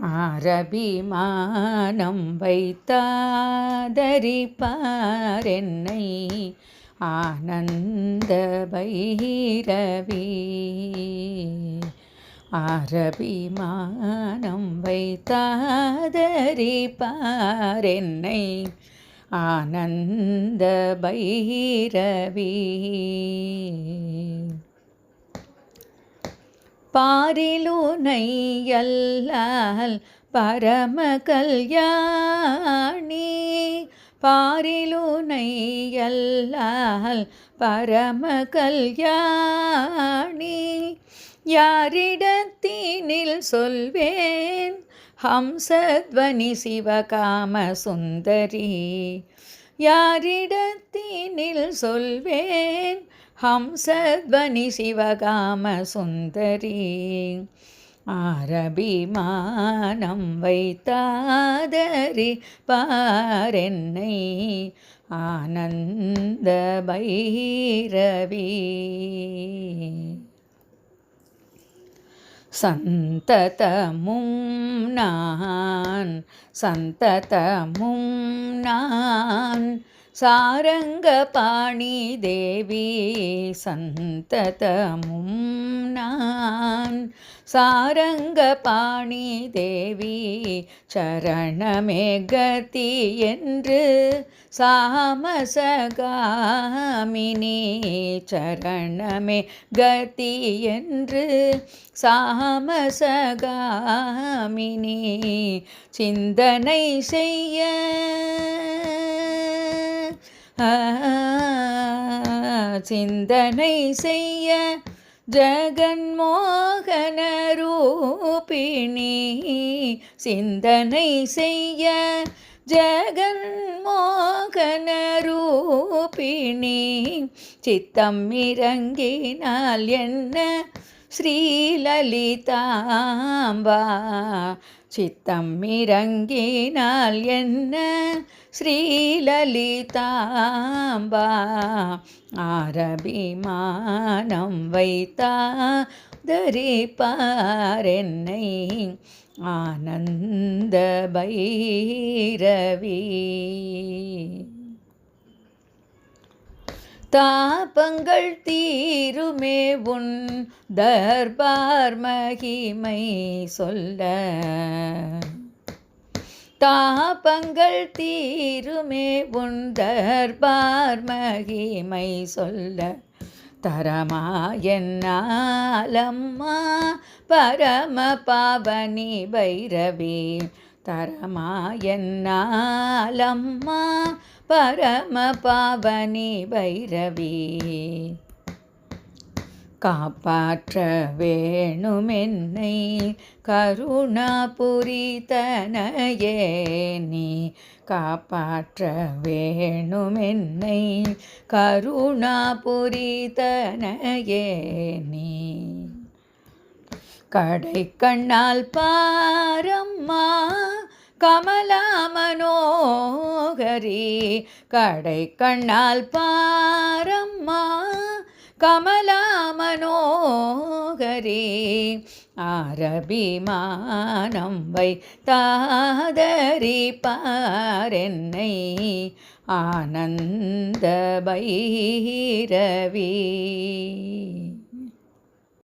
ஆரபிமானம் வைத்தாதரிப்பார் என்னை ஆனந்த பைரவி. ஆரபிமானம் வைத்தாதரிப்பார் என்னை ஆனந்த பைரவி. பாரிலுனை அல்லால் பரம கல்யாணி பாரிலுனை அல்லால் பரம கல்யாணி யாரிடத்தினில் சொல்வேன்? ஹம்சத்வனி சிவகாம சுந்தரி யாரிடத்தினில் சொல்வேன்? ஹம்சத்வனி சிவகாம சுந்தரி ஆரபிமானம் வைத்தாதரி பாரென்னை ஆனந்த பைரவி சந்ததமும் நான் சந்ததமும் நான் சாரங்க பாணி தேவி சந்ததமும் நான். சாரங்க பாணி தேவி சரணமே கதி என்று சாமசகாமினி சரணமே கதி என்று சாமசகாமினி சிந்தனை செய்ய சிந்தனை செய்ய ஜகன்மோகன ரூபிணி சிந்தனை செய்ய ஜகன்மோகன ரூபிணி சித்தம் இறங்கினால் என்ன? ஸ்ரீலலிதாம்பா. சித்தம் இறங்கினால் என்ன? ஸ்ரீலலிதாம்பா ஆரபிமானம் வைத்தா தரிப்பாரென்னை ஆனந்த பைரவி. தாபங்கள் தீருமே உன் தர்பார் மகிமை சொல்ல. தாபங்கள் தீருமே உன் தர்பார் மகிமை சொல்ல. தரமா என்னாலம்மா பரம பாவனி பைரவி தரமா என்னாலம்மா பரம பாவனி பைரவி. காப்பாற்ற வேணுமென்னை கருணா தனையே நீ. காப்பாற்ற வேணுமென்னை கருணா தனையே நீ. கடை கண்ணால் பாரம் பாரம்மா கமலா மனோகரி கடை கண்ணால் பாரம்மா கமலா மனோகரி ஆரபிமானம் வை தாதரி பாரென்னை ஆனந்த பைரவி.